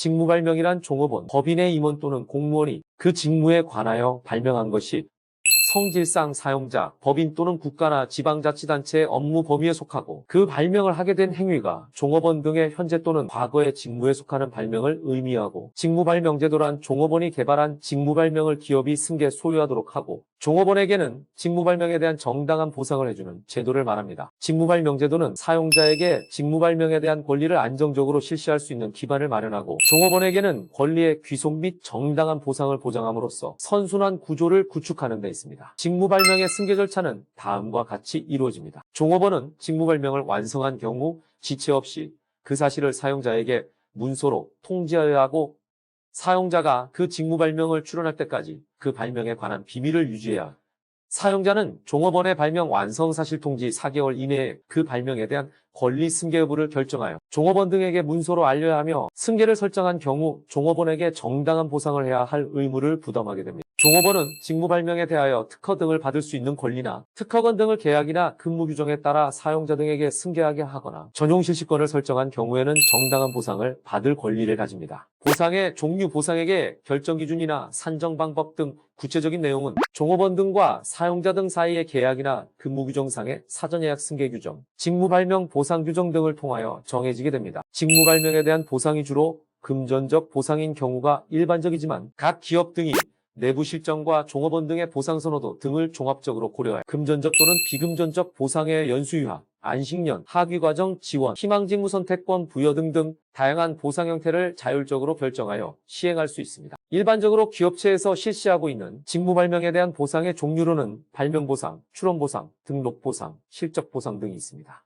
직무발명이란 종업원, 법인의 임원 또는 공무원이 그 직무에 관하여 발명한 것이 성질상 사용자, 법인 또는 국가나 지방자치단체의 업무 범위에 속하고 그 발명을 하게 된 행위가 종업원 등의 현재 또는 과거의 직무에 속하는 발명을 의미하고 직무발명제도란 종업원이 개발한 직무발명을 기업이 승계 소유하도록 하고 종업원에게는 직무발명에 대한 정당한 보상을 해주는 제도를 말합니다. 직무발명제도는 사용자에게 직무발명에 대한 권리를 안정적으로 실시할 수 있는 기반을 마련하고 종업원에게는 권리의 귀속 및 정당한 보상을 보장함으로써 선순환 구조를 구축하는 데 있습니다. 직무발명의 승계 절차는 다음과 같이 이루어집니다. 종업원은 직무발명을 완성한 경우 지체 없이 그 사실을 사용자에게 문서로 통지하여야 하고 사용자가 그 직무 발명을 출원할 때까지 그 발명에 관한 비밀을 유지해야 사용자는 종업원의 발명 완성 사실 통지 4개월 이내에 그 발명에 대한 권리 승계 여부를 결정하여 종업원 등에게 문서로 알려야 하며 승계를 설정한 경우 종업원에게 정당한 보상을 해야 할 의무를 부담하게 됩니다. 종업원은 직무 발명에 대하여 특허 등을 받을 수 있는 권리나 특허권 등을 계약이나 근무 규정에 따라 사용자 등에게 승계하게 하거나 전용 실시권을 설정한 경우에는 정당한 보상을 받을 권리를 가집니다. 보상의 종류 보상액의 결정 기준이나 산정 방법 등 구체적인 내용은 종업원 등과 사용자 등 사이의 계약이나 근무 규정상의 사전 예약 승계 규정, 직무 발명 보상 규정 등을 통하여 정해지게 됩니다. 직무 발명에 대한 보상이 주로 금전적 보상인 경우가 일반적이지만 각 기업 등이 내부 실정과 종업원 등의 보상 선호도 등을 종합적으로 고려해 금전적 또는 비금전적 보상의 연수유학, 안식년, 학위과정 지원, 희망직무 선택권 부여 등등 다양한 보상 형태를 자율적으로 결정하여 시행할 수 있습니다. 일반적으로 기업체에서 실시하고 있는 직무 발명에 대한 보상의 종류로는 발명 보상, 출원 보상, 등록 보상, 실적 보상 등이 있습니다.